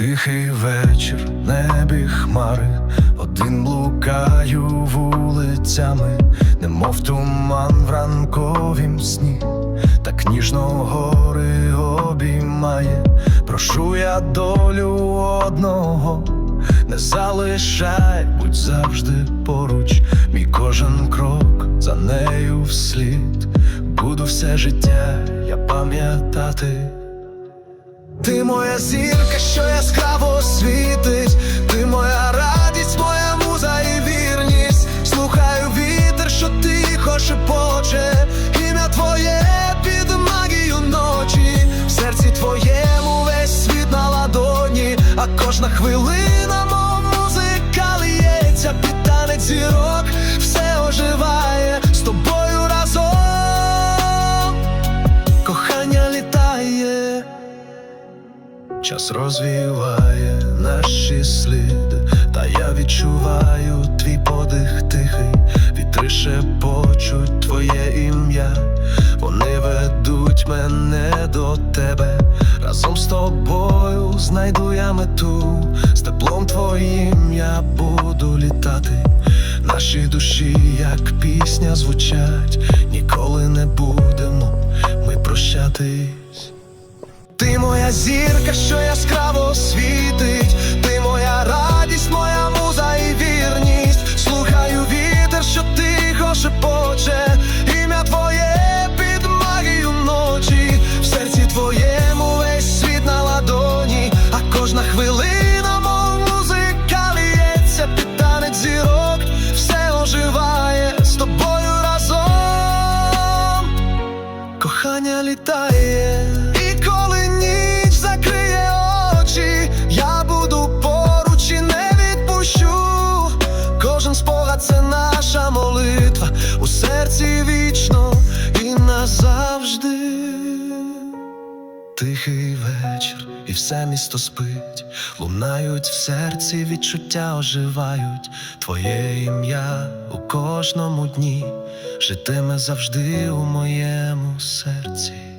Тихий вечір, небі хмари, один блукаю вулицями, немов туман в ранковім сні, так ніжно гори обіймає, прошу я долю одного, не залишай, будь завжди поруч, мій кожен крок за нею вслід, буду все життя я пам'ятати. Ти моя зірка, що яскраво світить, ти моя радість, моя муза і вірність. Слухаю вітер, що тихо шепоче, ім'я твоє під магію ночі, в серці твоєму весь світ на ладоні, а кожна хвилина, Час розвіває наші сліди, та я відчуваю твій подих тихий, вітри шепочуть твоє ім'я, вони ведуть мене до тебе. Разом з тобою знайду я мету, з теплом твоїм я буду літати. Наші душі, як пісня, звучать, ніколи не будемо ми прощатись. Зірка, що яскраво світить, ти моя радість, моя муза і вірність. Слухаю вітер, що тихо шепоче, ім'я твоє під магію ночі, в серці твоєму весь світ на ладоні, а кожна хвилина, мов музика зірок, все оживає з тобою разом. Кохання літає, наша молитва у серці вічно і назавжди. Тихий вечір, і все місто спить, лунають в серці, відчуття оживають, твоє ім'я у кожному дні житиме завжди у моєму серці.